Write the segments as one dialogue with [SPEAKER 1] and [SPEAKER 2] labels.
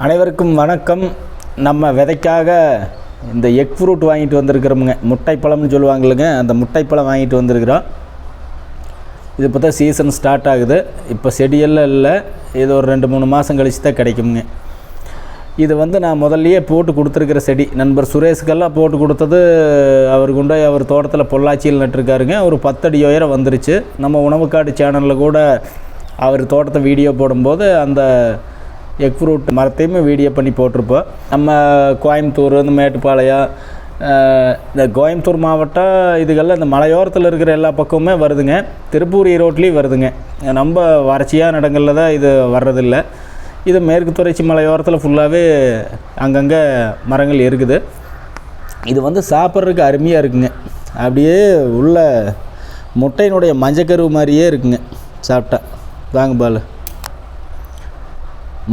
[SPEAKER 1] அனைவருக்கும் வணக்கம். நம்ம விதைக்காக இந்த எக் ஃப்ரூட் வாங்கிட்டு வந்திருக்கிறோமுங்க. முட்டைப்பழம்னு சொல்லுவாங்களுங்க அந்த முட்டைப்பழம் வாங்கிட்டு வந்திருக்கிறோம். இது இப்போ தான் சீசன் ஸ்டார்ட் ஆகுது. இப்போ செடியெல்லாம் இல்லை. இது ஒரு ரெண்டு மூணு மாதம் கழிச்சு தான் கிடைக்குங்க இது வந்து நான் முதல்லையே போட்டு கொடுத்துருக்கிற செடி. நண்பர் சுரேஷுக்கெல்லாம் போட்டு கொடுத்தது அவர் கொண்டு அவர் தோட்டத்தில் பொள்ளாச்சியில் நட்டிருக்காருங்க. ஒரு பத்தடி உயரம் வந்துருச்சு. நம்ம உணவுக்காடு சேனலில் கூட அவர் தோட்டத்தை வீடியோ போடும்போது அந்த எக் ஃப்ரூட் மரத்தையுமே வீடியோ பண்ணி போட்டிருப்போம். நம்ம கோயம்புத்தூர் இந்த மேட்டுப்பாளையம் இந்த கோயம்புத்தூர் மாவட்டம் இதுகளில் இந்த மலையோரத்தில் இருக்கிற எல்லா பக்கமுமே வருதுங்க. திருப்பூர் ஈரோட்லேயும் வருதுங்க. ரொம்ப வறட்சியான இடங்களில் தான் இது வர்றதில்லை. இது மேற்கு தொடர்ச்சி மலையோரத்தில் ஃபுல்லாகவே அங்கங்கே மரங்கள் இருக்குது. இது வந்து சாப்பிட்றதுக்கு அருமையாக இருக்குங்க. அப்படியே உள்ள முட்டையினுடைய மஞ்சக்கருவு மாதிரியே இருக்குங்க. சாப்பிட்டா. வாங்க பாலு.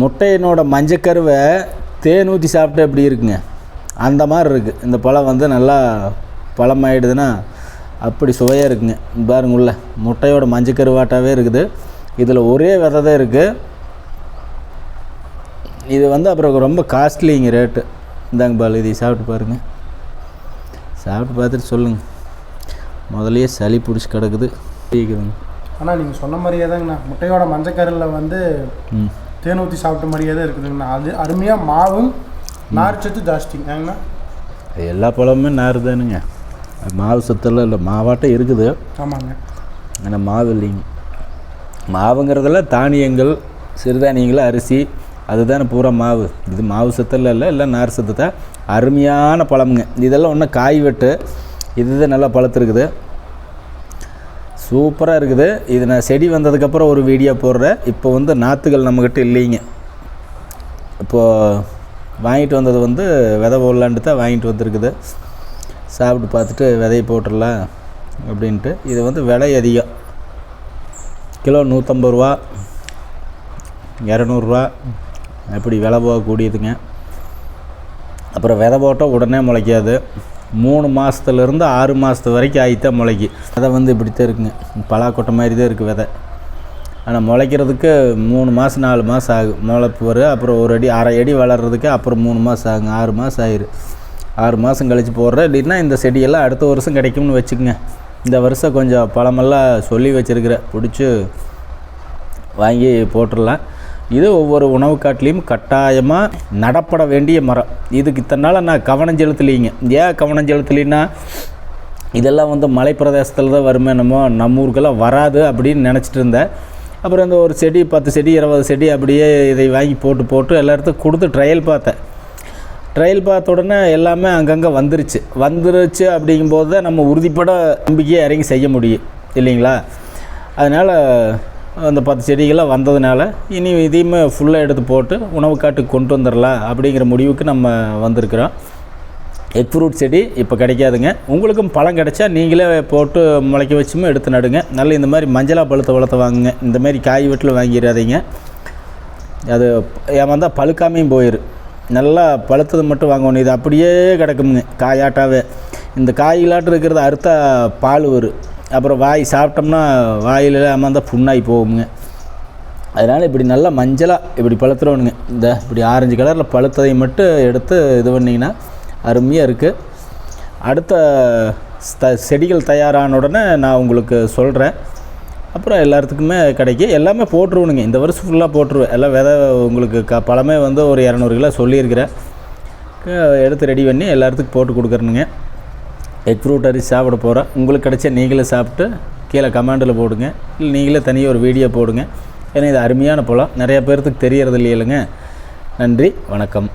[SPEAKER 1] முட்டையினோட மஞ்சக்கருவை தேன் ஊற்றி சாப்பிட்டா எப்படி இருக்குங்க? அந்த மாதிரி இருக்குது இந்த பழம் வந்து நல்லா பழமாயிடுதுன்னா அப்படி சுவையாக இருக்குங்க. பாருங்க உள்ள முட்டையோட மஞ்சக்கருவாட்டாவே இருக்குது. இதில் ஒரே விதை தான் இருக்குது இது வந்து அப்புறம் ரொம்ப காஸ்ட்லிங்க ரேட்டு இந்தாங்க பால் இதை சாப்பிட்டு பாருங்கள் சாப்பிட்டு பார்த்துட்டு சொல்லுங்கள் முதல்லயே சளி பிடிச்சி கிடக்குது. கேட்குதுங்க
[SPEAKER 2] ஆனால் நீங்கள் சொன்ன மாதிரியே தாங்கண்ணா. முட்டையோட மஞ்சக்கரில் வந்து
[SPEAKER 1] ம்.
[SPEAKER 2] தேன் ஊற்றி சாப்பிட்ட மாதிரியே தான் இருக்குதுங்கண்ணா அது அருமையாக மாவும் நார்ச்சத்து ஜாஸ்திங்க ஏங்கண்ணா?
[SPEAKER 1] எல்லா பழமுமே நார் தானுங்க. மாவு சத்தெல்லாம் இல்லை. மாவாட்டம் இருக்குது.
[SPEAKER 2] ஆமாங்க.
[SPEAKER 1] ஆனால் மாவு இல்லைங்க. மாவுங்கிறதுல தானியங்கள் சிறுதானியங்கள் அரிசி அதுதானே பூரா மாவு. இது மாவு சத்தெல்லாம் இல்லை எல்லாம் நார் சத்து தான். அருமையான பழமுங்க. இதெல்லாம் ஒன்றும் காய் வெட்டு. இதுதான் நல்லா பழுத்துருக்குது. சூப்பராக இருக்குது. இது நான் செடி வந்ததுக்கப்புறம் ஒரு வீடியோ போடுறேன். இப்போ வந்து நாற்றுகள் நம்மக்கிட்ட இல்லைங்க. இப்போது வாங்கிட்டு வந்தது வந்து விதை போடலான்ட்டு தான் வாங்கிட்டு வந்திருக்குது. சாப்பிட்டு பார்த்துட்டு விதையை போட்டுடலாம் அப்படின்ட்டு. இது வந்து விலை அதிகம். கிலோ நூற்றம்பது ரூபா இரநூறுவா அப்படி விலை போகக்கூடியதுங்க. அப்புறம் விதை போட்டால் உடனே முளைக்காது. மூணு மாதத்துலேருந்து ஆறு மாதத்து வரைக்கும் ஆகித்தான் முளைக்கி. அதை வந்து இப்படி தான் இருக்குங்க. பலாக்கொட்டை மாதிரி தான் இருக்குது விதை. ஆனால் முளைக்கிறதுக்கு மூணு மாதம் நாலு மாதம் ஆகும் முளைப்பு வரும் அப்புறம் ஒரு அடி அரை அடி வளர்கிறதுக்கு அப்புறம் மூணு மாதம் ஆகுங்க. ஆறு மாதம் ஆயிரும் ஆறு மாதம் கழித்து போடுறேன். இல்லைன்னா இந்த செடியெல்லாம் அடுத்த வருஷம் கிடைக்கும்னு வச்சுக்கோங்க. இந்த வருஷம் கொஞ்சம் பழமெல்லாம் சொல்லி வச்சுருக்கிறேன். பிடிச்சி வாங்கி போட்டுடலாம். இது ஒவ்வொரு உணவு காட்டிலையும் கட்டாயமாக நடப்பட வேண்டிய மரம். இதுக்கு இத்தனை நாள் நான் கவனம் செலுத்தலைங்க. ஏன் கவனம் செலுத்தலைன்னா இதெல்லாம் வந்து மலை பிரதேசத்தில் தான் வருமே நம்ம நம்ம ஊருக்கெல்லாம் வராது அப்படின்னு நினச்சிட்டு இருந்தேன். அப்புறம் இந்த ஒரு செடி பத்து செடி இருபது செடி அப்படியே இதை வாங்கி போட்டு போட்டு எல்லா இடத்துக்கும் கொடுத்து ட்ரையல் பார்த்தேன். ட்ரையல் பார்த்த உடனே எல்லாமே அங்கங்கே வந்துருச்சு. வந்துருச்சு அப்படிங்கும்போது தான் நம்ம உறுதிப்பட நம்பிக்கையை இறங்கி செய்ய முடியும். இல்லைங்களா? அதனால் அந்த பத்து செடிகளாக வந்ததுனால இனி இதையுமே ஃபுல்லாக எடுத்து போட்டு உணவு காட்டுக்கு கொண்டு வந்துடலாம் அப்படிங்கிற முடிவுக்கு நம்ம வந்திருக்கிறோம். எக் ஃப்ரூட் செடி இப்போ கிடைக்காதுங்க. உங்களுக்கும் பழம் கிடைச்சா நீங்களே போட்டு முளைக்க வச்சுமே எடுத்து நடுங்க. நல்ல இந்த மாதிரி மஞ்சளா பழுத்த வளர்த்த வாங்குங்க. இந்த மாதிரி காய் வீட்டில் வாங்கிடாதீங்க. அது ஏமாந்தால் பழுக்காமையும் போயிடும் நல்லா பழுத்தது மட்டும் வாங்கணும். இது அப்படியே கிடக்குமுங்க. காயாட்டாவே. இந்த காய்களாட்டம் இருக்கிறது அறுத்தா பால் வரும். அப்புறம் வாய் சாப்பிட்டோம்னா வாயில் ஏமாந்தால் புண்ணாகி போகுங்க அதனால் இப்படி நல்லா மஞ்சளாக இப்படி பழுத்துறோனுங்க இந்த இப்படி ஆரஞ்சு கலரில் பழுத்ததை மட்டும் எடுத்து இது பண்ணிங்கன்னா அருமையாக இருக்குது அடுத்த த செடிகள் தயாரான உடனே நான் உங்களுக்கு சொல்கிறேன் அப்புறம் எல்லாத்துக்குமே கிடைக்கும் எல்லாமே போட்டுருவணுங்க இந்த வருஷம் ஃபுல்லாக போட்டுருவேன். எல்லாம் விதை உங்களுக்கு க பழமே வந்து ஒரு இரநூறு கிலோ சொல்லியிருக்கிறேன். எடுத்து ரெடி பண்ணி எல்லாத்துக்கும் போட்டு கொடுக்குறேனுங்க. எக் ஃப்ரூட் அரிசி சாப்பிட போகிறோம் உங்களுக்கு கிடைச்ச நீங்களே சாப்பிட்டு கீழே கமெண்டில் போடுங்க. இல்லை நீங்களே தனியாக ஒரு வீடியோ போடுங்க. ஏன்னா இது அருமையான பழம். நிறைய பேர்த்துக்கு தெரியறது இல்லையிலங்க நன்றி. வணக்கம்.